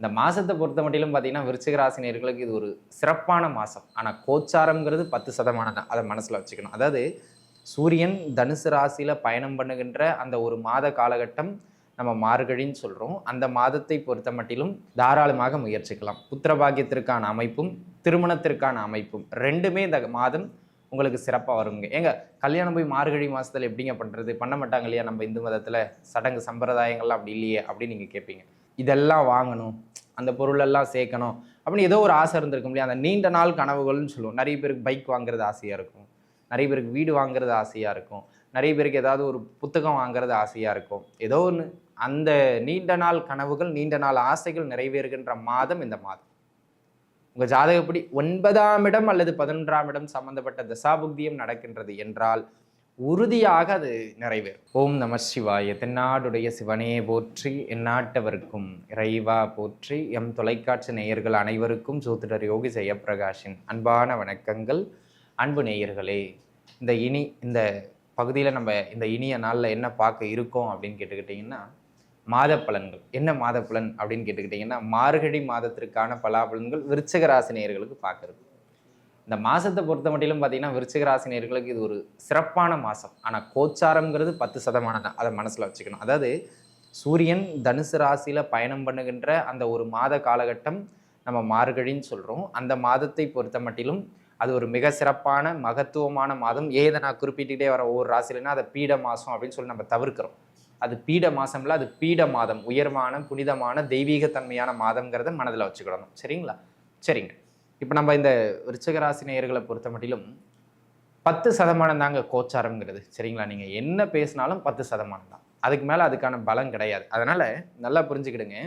இந்த மாதத்தை பொறுத்த மட்டிலும் பார்த்தீங்கன்னா விருச்சிக ராசினியர்களுக்கு இது ஒரு சிறப்பான மாதம் ஆனால் கோச்சாரங்கிறது பத்து சதமானம் தான் அதை மனசில் வச்சுக்கணும். அதாவது சூரியன் தனுசு ராசியில் பயணம் பண்ணுகின்ற அந்த ஒரு மாத காலகட்டம் நம்ம மார்கழின்னு சொல்கிறோம் அந்த மாதத்தை பொறுத்த மட்டிலும் தாராளமாக முயற்சிக்கலாம். புத்திரபாகியத்திற்கான அமைப்பும் திருமணத்திற்கான அமைப்பும் ரெண்டுமே இந்த மாதம் உங்களுக்கு சிறப்பாக வருங்க. ஏங்க கல்யாணம் போய் மார்கழி மாதத்தில் எப்படிங்க பண்ணுறது பண்ண மாட்டாங்க இல்லையா? நம்ம இந்து மதத்தில் சடங்கு சம்பிரதாயங்கள்லாம் அப்படி இல்லையே அப்படின்னு நீங்கள் கேட்பீங்க இதெல்லாம் வாங்கணும் அந்த பொருளெல்லாம் சேர்க்கணும் அப்படின்னு ஏதோ ஒரு ஆசை இருந்திருக்கும் இல்லையா? அந்த நீண்ட நாள் கனவுகள்னு சொல்லுவோம். நிறைய பேருக்கு பைக் வாங்குறது ஆசையாக இருக்கும். நிறைய பேருக்கு வீடு வாங்குறது ஆசையாக இருக்கும். நிறைய பேருக்கு ஏதாவது ஒரு புத்தகம் வாங்குறது ஆசையாக இருக்கும். ஏதோ ஒன்று அந்த நீண்ட நாள் கனவுகள் நீண்ட நாள் ஆசைகள் நிறைவேறுகின்ற மாதம் இந்த மாதம். உங்கள் ஜாதகப்படி ஒன்பதாம் இடம் அல்லது பதினொன்றாம் இடம் சம்பந்தப்பட்ட தசாபுக்தியம் நடக்கின்றது என்றால் உறுதியாக அது நிறைவேறும். ஓம் நம சிவாய. தென்னாடுடைய சிவனே போற்றி எந்நாட்டவருக்கும் இறைவா போற்றி எம் தொலைக்காட்சி நேயர்கள் அனைவருக்கும் சூத்திரர் யோகி ஜெயப்பிரகாஷின் அன்பான வணக்கங்கள். அன்பு நேயர்களே இந்த இனி இந்த பகுதியில் நம்ம இந்த இனிய நாளில் என்ன பார்க்க இருக்கோம் அப்படின்னு கேட்டுக்கிட்டிங்கன்னா மாத பலன்கள் என்ன மாத பலன் அப்படின்னு கேட்டுக்கிட்டிங்கன்னா மார்கழி மாதத்திற்கான பலாபலன்கள் விருச்சகராசி நேயர்களுக்கு பார்க்கறது இந்த மாதத்தை பொறுத்த மட்டிலும் பார்த்தீங்கன்னா விருச்சிக ராசினியர்களுக்கு இது ஒரு சிறப்பான மாதம் ஆனால் கோச்சாரம்ங்கிறது பத்து சதமானம் தான். அதை மனசில் வச்சுக்கணும். அதாவது சூரியன் தனுசு ராசியில் பயணம் பண்ணுகின்ற அந்த ஒரு மாத காலகட்டம் நம்ம மார்கழின்னு சொல்கிறோம் அந்த மாதத்தை பொறுத்த மட்டிலும் அது ஒரு மிக சிறப்பான மகத்துவமான மாதம். ஏதை நான் குறிப்பிட்டுக்கிட்டே வர ஒவ்வொரு ராசிலன்னா அதை பீட மாதம் அப்படின்னு சொல்லி நம்ம தவிர்க்கிறோம். அது பீட மாதம்ல அது பீட மாதம். உயர்வான புனிதமான தெய்வீகத்தன்மையான மாதங்கிறத மனதில் வச்சுக்கிடணும். சரிங்களா? சரிங்க. இப்போ நம்ம இந்த ரிச்சகராசி நேயர்களை பொறுத்த மட்டிலும் பத்து சதமானம் தாங்க கோச்சாரம்ங்கிறது. சரிங்களா? நீங்கள் என்ன பேசினாலும் பத்து சதமானம் தான். அதுக்கு மேலே அதுக்கான பலம் கிடையாது. அதனால் நல்லா புரிஞ்சுக்கிடுங்க.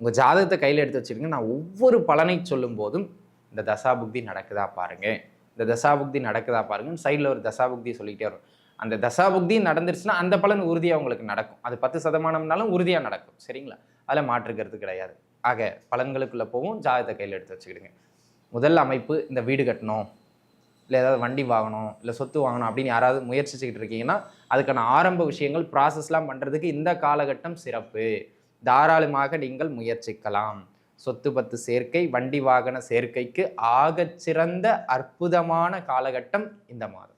உங்கள் ஜாதகத்தை கையில் எடுத்து வச்சுருங்க நான் ஒவ்வொரு பலனை சொல்லும் போதும் இந்த தசாபுக்தி நடக்குதா பாருங்கள் இந்த தசாபுக்தி நடக்குதா பாருங்கள் சைடில் ஒரு தசாபுக்தி சொல்லிக்கிட்டே வரும். அந்த தசாபுக்தி நடந்துருச்சுன்னா அந்த பலன் உறுதியாக உங்களுக்கு நடக்கும். அது பத்து சதமானம்னாலும் உறுதியாக நடக்கும். சரிங்களா? அதில் மாற்றுக்கிறது கிடையாது. ஆக பலன்களுக்குள்ளே போகும் ஜாதகத்தை கையில் எடுத்து வச்சுக்கிடுங்க. முதல் அமைப்பு இந்த வீடு கட்டணும் இல்லை ஏதாவது வண்டி வாங்கணும் இல்லை சொத்து வாங்கணும் அப்படின்னு யாராவது முயற்சிச்சுக்கிட்டு இருக்கீங்கன்னா அதுக்கான ஆரம்ப விஷயங்கள் ப்ராசஸ்லாம் பண்ணுறதுக்கு இந்த காலகட்டம் சிறப்பு. தாராளமாக நீங்கள் முயற்சிக்கலாம். சொத்து பத்து சேர்க்கை வண்டி வாகன சேர்க்கைக்கு ஆகச்சிறந்த அற்புதமான காலகட்டம் இந்த மாதம்.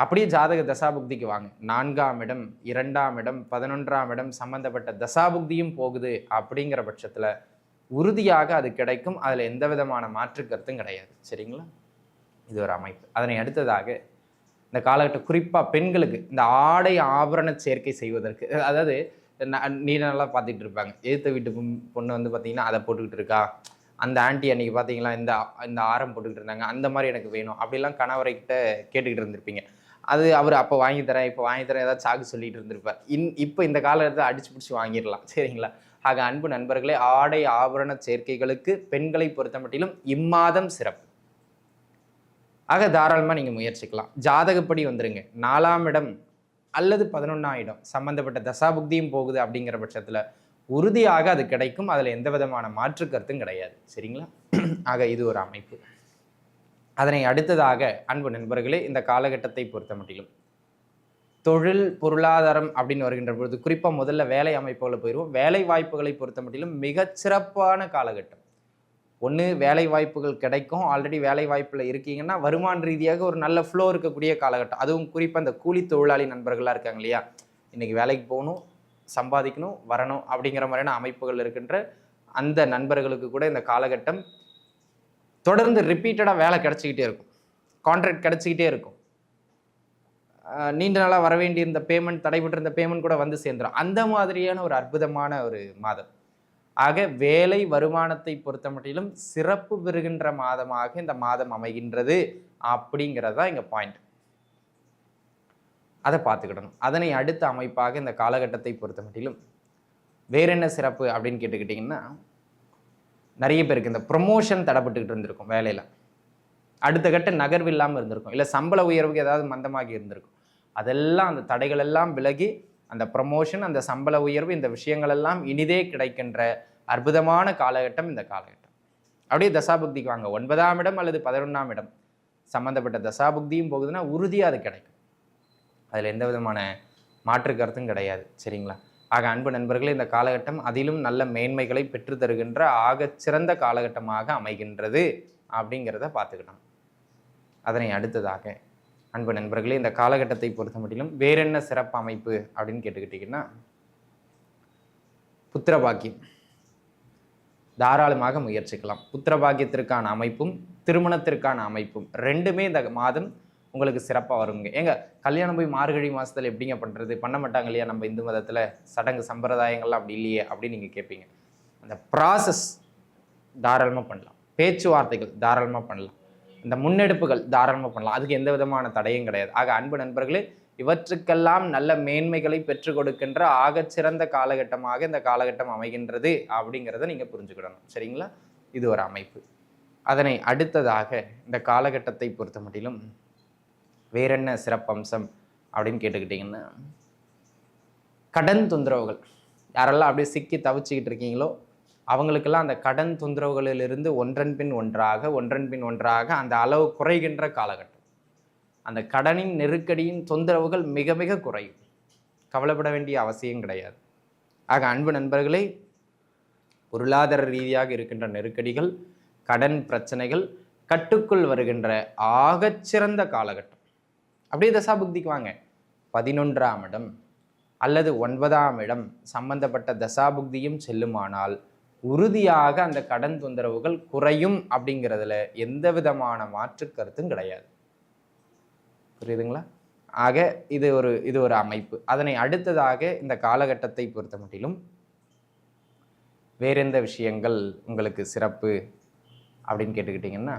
அப்படியே ஜாதக தசாபுக்திக்கு வாங்க. நான்காம் இடம் இரண்டாம் இடம் பதினொன்றாம் இடம் சம்பந்தப்பட்ட தசாபுக்தியும் போகுது அப்படிங்கிற பட்சத்தில் உறுதியாக அது கிடைக்கும். அதில் எந்த விதமான மாற்று கருத்தும் கிடையாது. சரிங்களா? இது ஒரு அமைப்பு. அதனை அடுத்ததாக இந்த காலகட்டம் குறிப்பாக பெண்களுக்கு இந்த ஆடை ஆபரண சேர்க்கை செய்வதற்கு அதாவது ந- நல்லா பார்த்துட்டு இருப்பாங்க. எதிர்த்த வீட்டு பொண்ணு வந்து பார்த்தீங்கன்னா அதை போட்டுக்கிட்டு இருக்கா? அந்த ஆண்டி அன்னைக்கு பார்த்தீங்களா இந்த இந்த ஆரம் போட்டுக்கிட்டு இருந்தாங்க அந்த மாதிரி எனக்கு வேணும் அப்படிலாம் கணவரைக்கிட்ட கேட்டுக்கிட்டு இருந்திருப்பீங்க. அது அவர் அப்போ வாங்கி தரேன் இப்போ வாங்கி தரேன் ஏதாவது சாக்கு சொல்லிட்டு இருந்திருப்பார். இன் இப்போ இந்த காலகட்டத்தில் அடிச்சு பிடிச்சி வாங்கிடலாம். சரிங்களா? ஆக அன்பு நண்பர்களே ஆடை ஆபரண சேர்க்கைகளுக்கு பெண்களை பொறுத்த மட்டிலும் இம்மாதம் சிறப்பு. ஆக தாராளமாக நீங்கள் முயற்சிக்கலாம். ஜாதகப்படி வந்துருங்க. நாலாம் இடம் அல்லது பதினொன்றாம் இடம் சம்மந்தப்பட்ட தசாபுக்தியும் போகுது அப்படிங்கிற பட்சத்தில் உறுதியாக அது கிடைக்கும். அதில் எந்த விதமான மாற்று கருத்தும் கிடையாது. சரிங்களா? ஆக இது ஒரு அமைப்பு. அதனை அடுத்ததாக அன்பு நண்பர்களே இந்த காலகட்டத்தை பொறுத்த மட்டிலும் தொழில் பொருளாதாரம் அப்படின்னு வருகின்ற பொழுது குறிப்பாக முதல்ல வேலை அமைப்புகளை போயிடுவோம் வேலை வாய்ப்புகளை பொறுத்த மட்டிலும் மிகச்சிறப்பான காலகட்டம். ஒன்று வேலை வாய்ப்புகள் கிடைக்கும். ஆல்ரெடி வேலை வாய்ப்பில் இருக்கீங்கன்னா வருமான ரீதியாக ஒரு நல்ல ஃப்ளோ இருக்கக்கூடிய காலகட்டம். அதுவும் குறிப்பாக இந்த கூலி தொழிலாளி நண்பர்களாக இருக்காங்க இல்லையா? இன்றைக்கி வேலைக்கு போகணும் சம்பாதிக்கணும் வரணும் அப்படிங்கிற மாதிரியான அமைப்புகள் இருக்கின்ற அந்த நண்பர்களுக்கு கூட இந்த காலகட்டம் தொடர்ந்து ரிப்பீட்டடாக வேலை கிடச்சிக்கிட்டே இருக்கும். கான்ட்ராக்ட் கிடச்சிக்கிட்டே இருக்கும். நீண்ட நாளாக வர வேண்டியிருந்த பேமெண்ட் தடைபட்டிருந்த பேமெண்ட் கூட வந்து சேர்ந்துடும் அந்த மாதிரியான ஒரு அற்புதமான ஒரு மாதம். ஆக வேலை வருமானத்தை பொறுத்த மட்டிலும் சிறப்பு பெறுகின்ற மாதமாக இந்த மாதம் அமைகின்றது அப்படிங்கிறது தான் இங்கே பாயிண்ட் அதை பார்த்துக்கிடணும். அதனை அடுத்த அமைப்பாக இந்த காலகட்டத்தை பொறுத்த மட்டிலும் வேற என்ன சிறப்பு அப்படின்னு கேட்டுக்கிட்டிங்கன்னா நிறைய பேருக்கு இந்த ப்ரொமோஷன் தடைப்பட்டுக்கிட்டு இருந்திருக்கும் வேலையில். அடுத்த கட்ட நகர்வு இல்லாமல் இருந்திருக்கும். இல்லை சம்பள உயர்வுக்கு ஏதாவது மந்தமாகி இருந்திருக்கும். அதெல்லாம் அந்த தடைகள் எல்லாம் விலகி அந்த ப்ரமோஷன் அந்த சம்பள உயர்வு இந்த விஷயங்கள் எல்லாம் இனிதே கிடைக்கின்ற அற்புதமான காலகட்டம் இந்த காலகட்டம். அப்படியே தசாபுக்திக்கு வாங்க. ஒன்பதாம் இடம் அல்லது பதினொன்றாம் இடம். சம்மந்தப்பட்ட தசாபுக்தியும் போகுதுன்னா உறுதியாக அது கிடைக்கும். அதில் எந்த விதமான மாற்று கருத்தும் கிடையாது. சரிங்களா? ஆக அன்பு நண்பர்களே இந்த காலகட்டம் அதிலும் நல்ல மேன்மைகளை பெற்று தருகின்ற ஆகச்சிறந்த காலகட்டமாக அமைகின்றது அப்படிங்கிறத பார்த்துக்கிட்டோம். அதனை அடுத்ததாக அன்பு நண்பர்களே இந்த காலகட்டத்தை பொறுத்த மட்டிலும் வேறென்ன சிறப்பு அமைப்பு அப்படின்னு கேட்டுக்கிட்டிங்கன்னா புத்திரபாக்கியம். தாராளமாக முயற்சிக்கலாம். புத்திரபாக்கியத்திற்கான அமைப்பும் திருமணத்திற்கான அமைப்பும் ரெண்டுமே இந்த மாதம் உங்களுக்கு சிறப்பாக வருங்க. ஏங்க கல்யாணம் போய் மார்கழி மாதத்தில் எப்படிங்க பண்ணுறது பண்ண மாட்டாங்க இல்லையா நம்ம இந்து மதத்தில் சடங்கு சம்பிரதாயங்கள்லாம் அப்படி இல்லையே அப்படின்னு நீங்கள் கேட்பீங்க அந்த ப்ராசஸ் தாராளமாக பண்ணலாம். பேச்சுவார்த்தைகள் தாராளமாக பண்ணலாம். இந்த முன்னெடுப்புகள் தாராளமாக பண்ணலாம். அதுக்கு எந்த விதமான தடையும் கிடையாது. ஆக அன்பு நண்பர்களே இவற்றுக்கெல்லாம் நல்ல மேன்மைகளை பெற்றுக் கொடுக்கின்ற ஆகச்சிறந்த காலகட்டமாக இந்த காலகட்டம் அமைகின்றது அப்படிங்கிறத நீங்கள் புரிஞ்சுக்கிடணும். சரிங்களா? இது ஒரு அமைப்பு. அதனை அடுத்ததாக இந்த காலகட்டத்தை பொறுத்த மட்டிலும் வேற என்ன சிறப்பம்சம் அப்படின்னு கேட்டுக்கிட்டிங்கன்னா கடன் தொந்தரவுகள். யாரெல்லாம் அப்படியே சிக்கி தவிச்சுக்கிட்டு இருக்கீங்களோ அவங்களுக்கெல்லாம் அந்த கடன் தொந்தரவுகளிலிருந்து ஒன்றன் பின் ஒன்றாக ஒன்றன் பின் ஒன்றாக அந்த அளவு குறைகின்ற காலகட்டம். அந்த கடனின் நெருக்கடியின் தொந்தரவுகள் மிக மிக குறையும். கவலைப்பட வேண்டிய அவசியம் கிடையாது. ஆக அன்பு நண்பர்களே பொருளாதார ரீதியாக இருக்கின்ற நெருக்கடிகள் கடன் பிரச்சனைகள் கட்டுக்குள் வருகின்ற ஆகச்சிறந்த காலகட்டம். அப்படியே தசாபுக்திக்கு வாங்க பதினொன்றாம் இடம் அல்லது ஒன்பதாம் இடம் சம்பந்தப்பட்ட தசாபுக்தியும் செல்லுமானால் உறுதியாக அந்த கடன் தொந்தரவுகள் குறையும் அப்படிங்கிறதுல எந்த விதமான மாற்று கருத்தும் கிடையாது. புரியுதுங்களா? ஆக இது ஒரு இது ஒரு அமைப்பு. அதனை அடுத்ததாக இந்த காலகட்டத்தை பொறுத்த மட்டிலும் வேறெந்த விஷயங்கள் உங்களுக்கு சிறப்பு அப்படின்னு கேட்டுக்கிட்டிங்கன்னா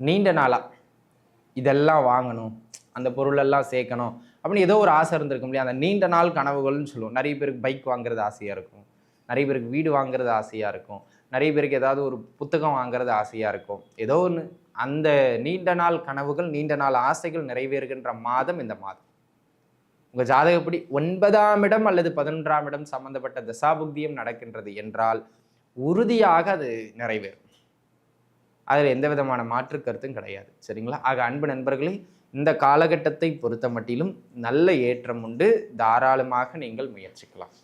நீண்ட நாளாக இதெல்லாம் வாங்கணும் அந்த பொருளெல்லாம் சேர்க்கணும் அப்படின்னு ஏதோ ஒரு ஆசை இருந்திருக்கும் இல்லையா? அந்த நீண்ட நாள் கனவுகள்னு சொல்லுவோம். நிறைய பேருக்கு பைக் வாங்குறது ஆசையாக இருக்கும். நிறைய பேருக்கு வீடு வாங்குறது ஆசையாக இருக்கும். நிறைய பேருக்கு ஏதாவது ஒரு புத்தகம் வாங்குறது ஆசையாக இருக்கும். ஏதோ ஒன்று அந்த நீண்ட நாள் கனவுகள் நீண்ட நாள் ஆசைகள் நிறைவேறுகின்ற மாதம் இந்த மாதம். உங்கள் ஜாதகப்படி ஒன்பதாம் இடம் அல்லது பதினொன்றாம் இடம் சம்மந்தப்பட்ட தசாபுக்தியம் நடக்கின்றது என்றால் உறுதியாக அது நிறைவேறும். அதில் எந்த விதமான மாற்று கருத்தும் கிடையாது. சரிங்களா? ஆக அன்பு நண்பர்களே இந்த காலகட்டத்தை பொறுத்த மட்டிலும் நல்ல ஏற்றம் உண்டு. தாராளமாக நீங்கள் முயற்சிக்கலாம்.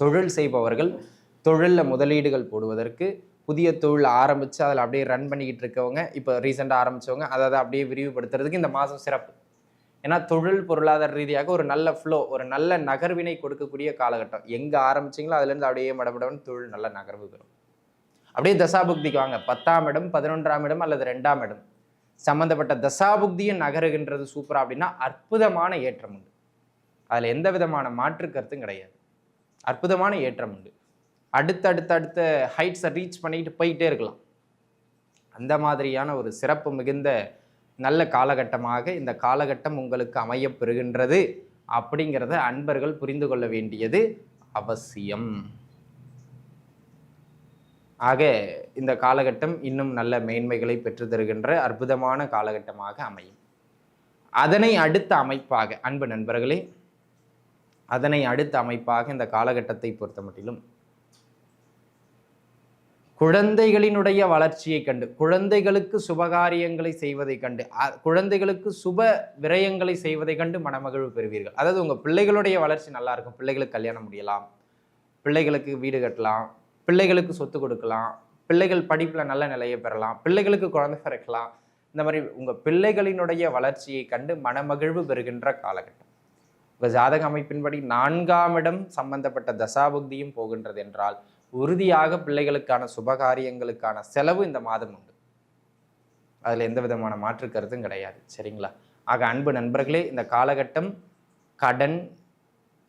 தொழில் செய்பவர்கள் தொழிலில் முதலீடுகள் போடுவதற்கு புதிய தொழில் ஆரம்பித்து அதில் அப்படியே ரன் பண்ணிக்கிட்டு இருக்கவங்க இப்போ ரீசெண்டாக ஆரம்பித்தவங்க அதாவது அப்படியே விரிவுபடுத்துறதுக்கு இந்த மாதம் சிறப்பு. ஏன்னா தொழில் பொருளாதார ரீதியாக ஒரு நல்ல ஃப்ளோ ஒரு நல்ல நகர்வினை கொடுக்கக்கூடிய காலகட்டம். எங்கே ஆரம்பிச்சிங்களோ அதுலேருந்து அப்படியே மடபடவன் தொழில் நல்ல நகர்வு பெறும் அப்படியே தசாபுக்திக்கு வாங்க. பத்தாம் இடம் பதினொன்றாம் இடம் அல்லது ரெண்டாம் இடம். சம்பந்தப்பட்ட தசாபுக்தியும் நகருகின்றது சூப்பராக அப்படின்னா அற்புதமான ஏற்றம் உண்டு. அதில் எந்த விதமான மாற்று கருத்தும் கிடையாது. அற்புதமான ஏற்றம் உண்டு. அடுத்த அடுத்த அடுத்த ஹைட்ஸை ரீச் பண்ணிக்கிட்டு போயிட்டே இருக்கலாம். அந்த மாதிரியான ஒரு சிறப்பு மிகுந்த நல்ல காலகட்டமாக இந்த காலகட்டம் உங்களுக்கு அமையப்பெறுகின்றது அப்படிங்கிறத அன்பர்கள் புரிந்து கொள்ள வேண்டியது அவசியம். ஆக இந்த காலகட்டம் இன்னும் நல்ல மேன்மைகளை பெற்று தருகின்ற அற்புதமான காலகட்டமாக அமையும். அதனை அடுத்த அமைப்பாக அன்பு நண்பர்களே அதனை அடுத்த அமைப்பாக இந்த காலகட்டத்தை பொறுத்த மட்டிலும் குழந்தைகளினுடைய வளர்ச்சியை கண்டு குழந்தைகளுக்கு சுபகாரியங்களை செய்வதை கண்டு அ- குழந்தைகளுக்கு சுப விரயங்களை செய்வதை கண்டு மனமகிழ்வு பெறுவீர்கள். அதாவது உங்கள் பிள்ளைகளுடைய வளர்ச்சி நல்லா இருக்கும். பிள்ளைகளுக்கு கல்யாணம் முடியலாம். பிள்ளைகளுக்கு வீடு கட்டலாம். பிள்ளைகளுக்கு சொத்து கொடுக்கலாம். பிள்ளைகள் படிப்பில் நல்ல நிலையை பெறலாம். பிள்ளைகளுக்கு குழந்தை பிறக்கலாம். இந்த மாதிரி உங்கள் பிள்ளைகளினுடைய வளர்ச்சியை கண்டு மனமகிழ்வு பெறுகின்ற காலகட்டம். உங்கள் ஜாதக அமைப்பின்படி நான்காம் இடம் சம்பந்தப்பட்ட தசாபுக்தியும் போகின்றது என்றால் உறுதியாக பிள்ளைகளுக்கான சுபகாரியங்களுக்கான செலவு இந்த மாதம் உண்டு. அதில் எந்த விதமான மாற்று கருத்தும் கிடையாது. சரிங்களா? ஆக அன்பு நண்பர்களே இந்த காலகட்டம் கடன்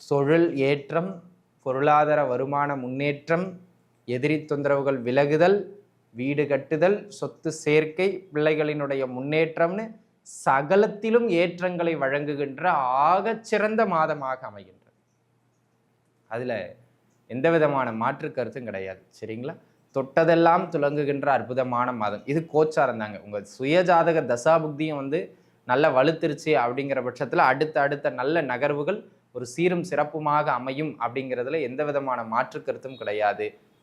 தொழில் ஏற்றம் பொருளாதார வருமான முன்னேற்றம் எதிரி தொந்தரவுகள் விலகுதல் வீடு கட்டுதல் சொத்து சேர்க்கை பிள்ளைகளினுடைய முன்னேற்றம்னு சகலத்திலும் ஏற்றங்களை வழங்குகின்ற ஆகச்சிறந்த மாதமாக அமைகின்றது. அதில் எந்த விதமான மாற்று கருத்தும் கிடையாது. சரிங்களா? தொட்டதெல்லாம் துலங்குகின்ற அற்புதமான மாதம். இது கோச்சாரம் தாங்க. உங்கள் சுயஜாதக தசாபுக்தியும் வந்து நல்ல வலுத்திருச்சு அப்படிங்கிற பட்சத்தில் அடுத்த அடுத்த நல்ல நகர்வுகள் ஒரு சீரும் சிறப்புமாக அமையும் அப்படிங்கிறதுல எந்த விதமான மாற்று கருத்தும் கிடையாது.